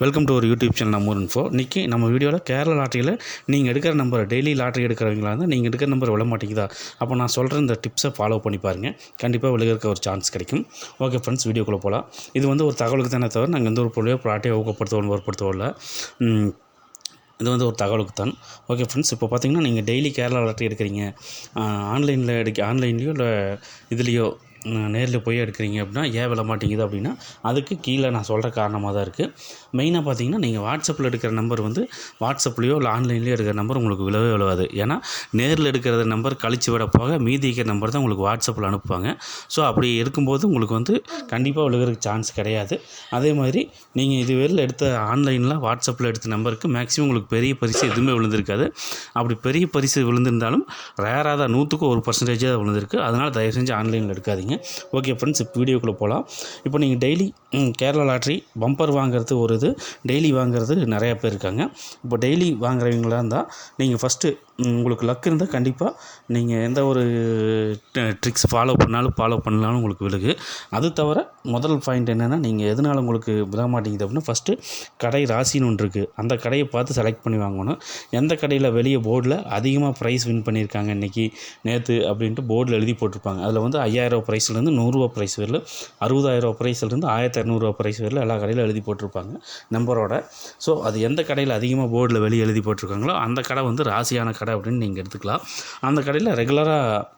Welcome to ஒரு YouTube channel நம்ம info இன்றைக்கி நம்ம வீடியோவில் கேரளா லாட்டரியில் நீங்கள் எடுக்கிற நம்பர் டெய்லி லாட்டரி எடுக்கிறவங்களா இருந்தால் நீங்கள் எடுக்கிற நம்பர் விழ மாட்டேங்குதா? அப்போ நான் சொல்கிற இந்த டிப்ஸை ஃபாலோ பண்ணி பாருங்கள் கண்டிப்பாக விழுகிறக்க ஒரு சான்ஸ் கிடைக்கும். ஓகே ஃப்ரெண்ட்ஸ் வீடியோக்குள்ளே போகலாம் இது வந்து ஒரு தகவலுக்கு தானே தவிர நாங்கள் எந்த ஒரு பொருளையோ ப்ராட்டையோ ஊக்கப்படுத்தவும் வற்படுத்தவும் இல்லை. இது வந்து ஒரு தகவலுக்கு தான். ஓகே ஃப்ரெண்ட்ஸ் இப்போ பார்த்தீங்கன்னா நீங்கள் டெய்லி கேரளா லாட்டரி எடுக்கிறீங்க. ஆன்லைனில் எடுக்க ஆன்லைன்லேயோ இல்லை இதுலேயோ நேரில் போய் எடுக்கிறீங்க அப்படின்னா ஏன் விழ மாட்டேங்குது அப்படின்னா அதுக்கு கீழே நான் சொல்கிற காரணமாக தான் இருக்குது மெயினாக பார்த்தீங்கன்னா நீங்கள் வாட்ஸ்அப்பில் எடுக்கிற நம்பர் வந்து வாட்ஸ்அப்லேயோ இல்லை ஆன்லைன்லேயோ எடுக்கிற நம்பர் உங்களுக்கு விழவே விழுவாது ஏன்னா நேரில் எடுக்கிற நம்பர் கழிச்சு விட போக மீதி இருக்கிற நம்பர் தான் உங்களுக்கு வாட்ஸ்அப்பில் அனுப்புவாங்க. ஸோ அப்படி இருக்கும்போது உங்களுக்கு வந்து கண்டிப்பாக விழுகிறதுக்கு சான்ஸ் கிடையாது. அதே மாதிரி நீங்கள் இதுவரையில் எடுத்த ஆன்லைனில் வாட்ஸ்அப்பில் எடுத்த நம்பருக்கு மேக்ஸிமம் உங்களுக்கு பெரிய பரிசு எதுவுமே விழுந்திருக்காது. அப்படி பெரிய பரிசு விழுந்திருந்தாலும் ரேராக தான் நூற்றுக்கு ஒரு பர்சன்டேஜாக தான் விழுந்திருக்கு. அதனால் தயவு செஞ்சு ஆன்லைனில் எடுக்காதீங்க. ஓகே ஃப்ரெண்ட்ஸ் இப்போ வீடியோக்குள்ளே போகலாம் இப்போ நீங்கள் டெய்லி கேரளா லாட்ரி பம்பர் வாங்குறது ஒரு இது. டெய்லி வாங்குறது நிறையா பேர் இருக்காங்க. இப்போ டெய்லி வாங்குறவங்களாக இருந்தால் நீங்கள் ஃபஸ்ட்டு உங்களுக்கு லக் இருந்தால் கண்டிப்பாக நீங்கள் எந்த ஒரு ட்ரிக்ஸ் ஃபாலோ பண்ணாலும் ஃபாலோ பண்ணலாலும் உங்களுக்கு விழுகு. அது தவிர முதல் பாயிண்ட் என்னென்னா நீங்கள் எதனால் உங்களுக்கு விழ மாட்டேங்குது அப்படின்னா ஃபஸ்ட்டு கடை ராசின்னு ஒன்று இருக்குது அந்த கடையை பார்த்து செலக்ட் பண்ணி வாங்கணும். எந்த கடையில் வெளியே போர்டில் அதிகமாக ப்ரைஸ் வின் பண்ணியிருக்காங்க இன்றைக்கி நேற்று அப்படின்ட்டு போர்டில் எழுதி போட்டிருப்பாங்க. அதில் வந்து ஐயாயிரம் ப்ரைஸ்லேருந்து நூறுரூவா ப்ரைஸ் வரல அறுபதாயிரரூவா ப்ரைஸ்லேருந்து ஆயிரத்தி இரநூறுவா ப்ரைஸ் வரல எல்லா கடையில் எழுதி போட்டிருப்பாங்க நம்பரோட ஸோ அது எந்த கடையில் அதிகமாக போர்டில் வெளியே எழுதி போட்டிருக்காங்களோ அந்த கடை வந்து ராசியான கடை. அப்படின்னு நீங்கள் எடுத்துக்கலாம். அந்த கடையில் ரெகுலராக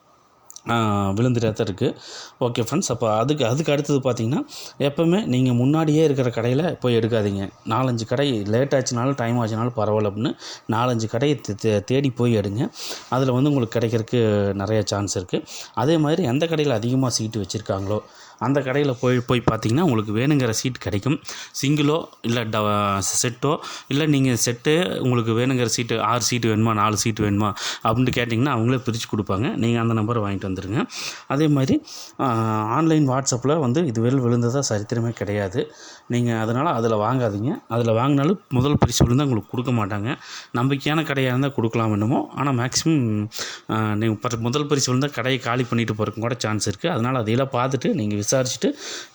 விழுந்துட்டே தான் இருக்குது ஓகே ஃப்ரெண்ட்ஸ் அப்போ அதுக்கு அதுக்கு அடுத்தது பார்த்தீங்கன்னா எப்போவுமே நீங்கள் முன்னாடியே இருக்கிற கடையில் போய் எடுக்காதீங்க. நாலஞ்சு கடை லேட் ஆச்சுனாலும் டைம் ஆச்சுனாலும் பரவாயில்ல அப்படின்னு நாலஞ்சு கடையை தே- தேடி போய் எடுங்க. அதில் வந்து உங்களுக்கு கிடைக்கிறதுக்கு நிறைய சான்ஸ் இருக்குது அதே மாதிரி எந்த கடையில் அதிகமாக சீட்டு வச்சுருக்காங்களோ அந்த கடையில் போய் போய் பார்த்தீங்கன்னா உங்களுக்கு வேணுங்கிற சீட் கிடைக்கும். சிங்கிளோ இல்லை ட செட்டோ இல்லை நீங்கள் செட்டு உங்களுக்கு வேணுங்கிற சீட்டு ஆறு சீட்டு வேணுமா நாலு சீட்டு வேணுமா அப்படின்ட்டு கேட்டிங்கன்னா அவங்களே பிரித்து கொடுப்பாங்க. நீங்கள் அந்த நம்பரை வாங்கிட்டு வந்துடுங்க அதே மாதிரி ஆன்லைன் வாட்ஸ்அப்பில் வந்து இது விழுந்ததாக சரித்திரமே கிடையாது. நீங்கள் அதனால் அதில் வாங்காதீங்க. அதில் வாங்கினாலும் முதல் பரிசு விழுந்தால் உங்களுக்கு கொடுக்க மாட்டாங்க. நம்பிக்கையான கடையாக இருந்தால் கொடுக்கலாம் என்னமோ. ஆனால் மேக்ஸிமம் நீங்கள் பர் முதல் பரிசு விழுந்தால் கடையை காலி பண்ணிட்டு போகிறதுக்கு கூட சான்ஸ் இருக்குது அதனால் அதையெல்லாம் பார்த்துட்டு நீங்கள் விசாரிச்சுட்டு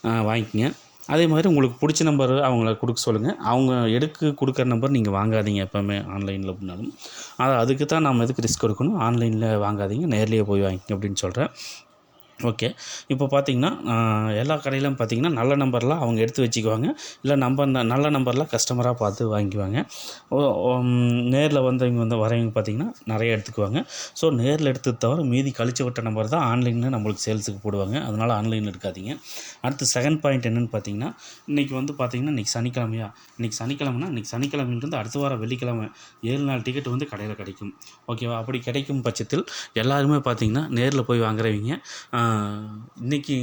ஆஹ், வாங்கிக்கங்க. அதே மாதிரி உங்களுக்கு பிடிச்ச நம்பர் அவங்கள கொடுக்க சொல்லுங்கள் அவங்க எடுக்க கொடுக்குற நம்பர் நீங்கள் வாங்காதீங்க எப்போவுமே ஆன்லைனில் அப்படின்னாலும். அது அதுக்கு தான் நம்ம எதுக்கு ரிஸ்க் எடுக்கணும் ஆன்லைனில் வாங்காதீங்க. நேர்லேயே போய் வாங்கிக்கங்க அப்படின்னு சொல்கிறேன் ஓகே. இப்போ பார்த்தீங்கன்னா எல்லா கடையிலும் பார்த்தீங்கன்னா நல்ல நம்பர்லாம் அவங்க எடுத்து வச்சுக்குவாங்க. இல்லை நம்பர் நல்ல நம்பர்லாம் கஸ்டமராக பார்த்து வாங்கிக்குவாங்க. நேரில் வந்தவங்க வந்து வரவங்க பார்த்தீங்கன்னா நிறைய எடுத்துக்குவாங்க. ஸோ நேரில் எடுத்து தவிர மீதி கழிச்சு விட்ட நம்பர் தான் ஆன்லைனில் நம்மளுக்கு சேல்ஸுக்கு போடுவாங்க. அதனால் ஆன்லைனில் எடுக்காதீங்க. அடுத்து செகண்ட் பாயிண்ட் என்னென்னு பார்த்தீங்கன்னா இன்றைக்கி வந்து பார்த்தீங்கன்னா இன்றைக்கி சனிக்கிழமையா? இன்றைக்கி சனிக்கிழமைனா இன்றைக்கி சனிக்கிழமையிலிருந்து அடுத்த வாரம் வெள்ளிக்கிழமை. ஏழு நாள் டிக்கெட் வந்து கடையில் கிடைக்கும். ஓகேவா? அப்படி கிடைக்கும் பட்சத்தில் எல்லாருமே பார்த்தீங்கன்னா நேரில் போய் வாங்குறவங்க இன்றைக்கி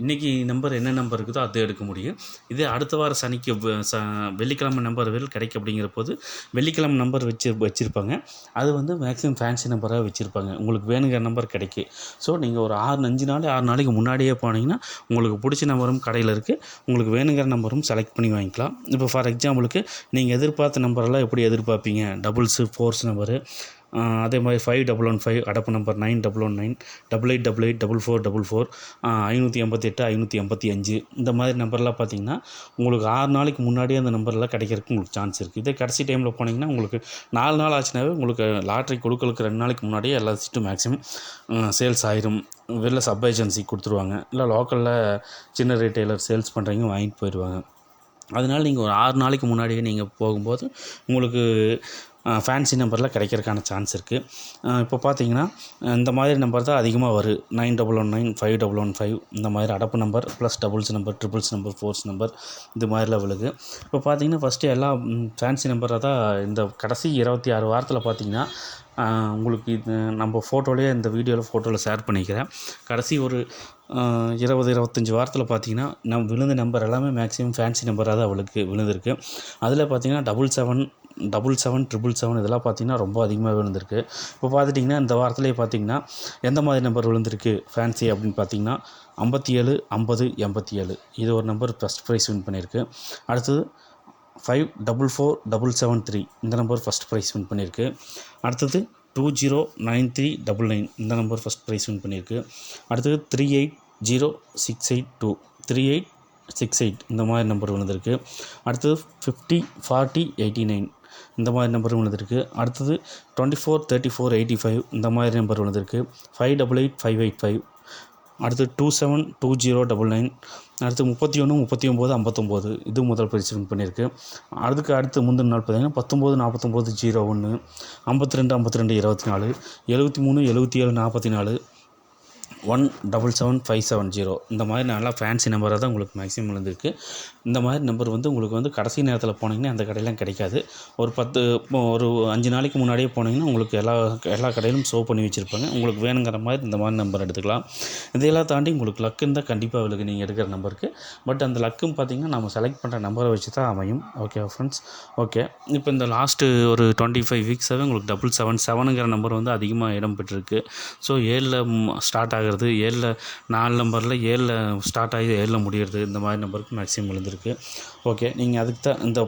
இன்றைக்கி நம்பர் என்ன நம்பர் இருக்குதோ அதை எடுக்க முடியும். இதே அடுத்த வாரம் சனிக்கு ச வெள்ளிக்கிழமை நம்பர் வேறு கிடைக்கும் அப்படிங்கிற போது வெள்ளிக்கிழமை நம்பர் வச்சு வச்சுருப்பாங்க. அது வந்து மேக்ஸிமம் ஃபேன்சி நம்பராக வச்சுருப்பாங்க. உங்களுக்கு வேணுங்கிற நம்பர் கிடைக்கும் ஸோ நீங்கள் ஒரு ஆறு அஞ்சு நாள் ஆறு நாளைக்கு முன்னாடியே போனீங்கன்னா உங்களுக்கு பிடிச்ச நம்பரும் கடையில் இருக்குது உங்களுக்கு வேணுங்கிற நம்பரும் செலக்ட் பண்ணி வாங்கிக்கலாம். இப்போ ஃபார் எக்ஸாம்பிளுக்கு நீங்கள் எதிர்பார்த்த நம்பரெல்லாம் எப்படி எதிர்பார்ப்பீங்க? டபுள்ஸு ஃபோர்ஸ் நம்பரு அதே மாதிரி ஃபைவ் டபுள் ஒன் ஃபைவ் அடப்பு number nine double one nine double eight double eight double four double four ஐநூற்றி எண்பத்தெட்டு ஐநூற்றி எண்பத்தி அஞ்சு. இந்த மாதிரி நம்பர்லாம் பார்த்தீங்கன்னா உங்களுக்கு ஆறு நாளைக்கு முன்னாடியே அந்த நம்பர்லாம் கிடைக்கிறதுக்கு உங்களுக்கு சான்ஸ் இருக்குது இதே கடைசி டைமில் போனீங்கன்னா உங்களுக்கு நாலு நாள் ஆச்சுனாவே உங்களுக்கு லாட்ரி கொடுக்கலுக்கு ரெண்டு நாளைக்கு முன்னாடியே எல்லா சீட்டும் மேக்ஸிமம் சேல்ஸ் ஆயிரும். வெளில சப் ஏஜென்சி கொடுத்துருவாங்க. இல்லை லோக்கலில் சின்ன ரீட்டைலர் சேல்ஸ் பண்ணுறவங்க வாங்கிட்டு போயிடுவாங்க. அதனால் நீங்கள் ஒரு ஆறு நாளைக்கு முன்னாடியே நீங்கள் போகும்போது உங்களுக்கு ஃபேன்சி நம்பரில் கிடைக்கிறதுக்கான சான்ஸ் இருக்குது இப்போ பார்த்தீங்கன்னா இந்த மாதிரி நம்பர் தான் அதிகமாக வரும் nine double one nine five double one five இந்த மாதிரி அடப்பு number plus doubles number triples number fours number இது மாதிரிலாம் விழுகு இப்போ பார்த்தீங்கன்னா ஃபஸ்ட்டு எல்லா ஃபேன்சி நம்பரை தான் இந்த கடைசி இருபத்தி ஆறு வாரத்தில் பார்த்தீங்கன்னா உங்களுக்கு இது நம்ம ஃபோட்டோலேயே இந்த வீடியோவில் ஃபோட்டோவில் ஷேர் பண்ணிக்கிறேன். கடைசி ஒரு இருபது இருபத்தஞ்சி வாரத்தில் பார்த்தீங்கன்னா நம் விழுந்த நம்பர் எல்லாமே மேக்ஸிமம் ஃபேன்சி நம்பராக தான் அவளுக்கு விழுந்திருக்கு. அதில் பார்த்தீங்கன்னா double seven double seven triple seven இதெல்லாம் பார்த்தீங்கன்னா ரொம்ப அதிகமாக விழுந்திருக்கு. இப்போ பார்த்துட்டிங்கன்னா இந்த வாரத்துலேயே பார்த்தீங்கன்னா எந்த மாதிரி நம்பர் விழுந்திருக்கு ஃபேன்சி அப்படின்னு பார்த்தீங்கன்னா ஐம்பத்தி ஏழு ஐம்பது எண்பத்தி ஏழு இது ஒரு நம்பர் ஃபஸ்ட் ப்ரைஸ் வின் பண்ணியிருக்கு. அடுத்தது five double four double seven three இந்த நம்பர் ஃபஸ்ட் ப்ரைஸ் வின் பண்ணியிருக்கு. அடுத்தது two zero nine three double nine இந்த நம்பர் ஃபஸ்ட் ப்ரைஸ் வின் பண்ணியிருக்கு. அடுத்தது three eight zero six eight two three eight six eight இந்த மாதிரி நம்பர் விழுந்திருக்கு. அடுத்தது ஃபிஃப்டி ஃபார்ட்டி எயிட்டி நைன் இந்த மாதிரி நம்பர் விழுந்திருக்கு. அடுத்தது twenty four thirty four eighty five இந்த மாதிரி நம்பர் விழுந்திருக்கு. Five double eight five eight five அடுத்து two seven two zero double nine அடுத்து முப்பத்தி ஒன்று முப்பத்தி ஒம்பது ஐம்பத்தொம்போது. இது முதல் பரிசு வின் பண்ணியிருக்கு. அதுக்கு அடுத்து முந்தின நாள் பார்த்திங்கன்னா பத்தொம்போது நாற்பத்தொம்போது ஜீரோ ஒன்று ஐம்பத்தி ரெண்டு ஐம்பத்தி ரெண்டு இருபத்தி நாலு எழுபத்தி மூணு எழுபத்தி ஏழு நாற்பத்தி நாலு one double seven five seven zero இந்த மாதிரி நல்லா ஃபேன்சி நம்பராக தான் உங்களுக்கு மேக்ஸிமம் இருந்திருக்கு இந்த மாதிரி நம்பர் வந்து உங்களுக்கு வந்து கடைசி நேரத்தில் போனீங்கன்னா அந்த கடையெல்லாம் கிடைக்காது. ஒரு பத்து இப்போ ஒரு அஞ்சு நாளைக்கு முன்னாடியே போனீங்கன்னா உங்களுக்கு எல்லா எல்லா கடையிலும் ஷோ பண்ணி வச்சுருப்பாங்க. உங்களுக்கு வேணுங்கிற மாதிரி இந்த மாதிரி நம்பர் எடுத்துக்கலாம். இதையெல்லாம் தாண்டி உங்களுக்கு லக்கு இருந்தால் கண்டிப்பாக அவளுக்கு நீங்கள் எடுக்கிற நம்பருக்கு பட் அந்த லக்குன்னு பார்த்தீங்கன்னா நம்ம செலக்ட் பண்ணுற நம்பரை வச்சு தான் அமையும். ஓகே ஃப்ரெண்ட்ஸ் ஓகே இப்போ இந்த லாஸ்ட்டு ஒரு டுவெண்ட்டி ஃபைவ் வீக்ஸாகவே உங்களுக்கு டபுள் செவன் செவனுங்கிற நம்பர் வந்து அதிகமாக இடம் பெற்றிருக்கு. ஸோ ஏழில் ஸ்டார்ட் ஆகிறது ஏழில் நாலு நம்பரில் ஏழில் ஸ்டார்ட் ஆகி ஏழில் முடியிறது. இந்த மாதிரி நம்பருக்கு மேக்ஸிமம் விழுந்திருக்கு. ஓகே நீங்கள் அதுக்கு தான் இந்த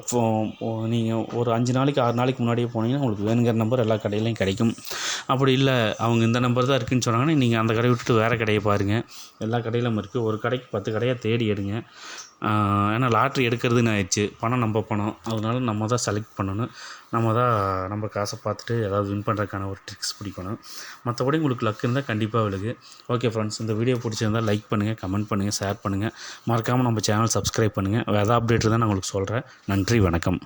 நீங்கள் ஒரு அஞ்சு நாளைக்கு ஆறு நாளைக்கு முன்னாடியே போனீங்கன்னா உங்களுக்கு வேணுங்கிற நம்பர் எல்லா கடையிலையும் கிடைக்கும். அப்படி இல்லை அவங்க இந்த நம்பர் தான் இருக்குதுன்னு சொன்னாங்கன்னா நீங்கள் அந்த கடையை விட்டுட்டு வேறு கடையை பாருங்கள் எல்லா கடையிலும் இருக்குது ஒரு கடைக்கு பத்து கடையாக தேடி எடுங்க. ஏன்னா லாட்ரி எடுக்கிறதுன்னு ஆயிடுச்சு. பணம் நம்ம பணம். அதனால நம்ம தான் செலக்ட் பண்ணணும். நம்ம தான் நம்ம காசை பார்த்துட்டு ஏதாவது வின் பண்ணுறதுக்கான ஒரு ட்ரிக்ஸ் பிடிக்கணும். மற்றபடி உங்களுக்கு லக் இருந்தால் கண்டிப்பாக விழுகு. ஓகே ஃப்ரெண்ட்ஸ் இந்த வீடியோ பிடிச்சிருந்தால் லைக் பண்ணுங்கள் கமெண்ட் பண்ணுங்கள் ஷேர் பண்ணுங்கள் மறக்காமல் நம்ம சேனல் சப்ஸ்கிரைப் பண்ணுங்கள் வேறு அப்டேட் தான் நான் உங்களுக்கு சொல்கிறேன் நன்றி வணக்கம்.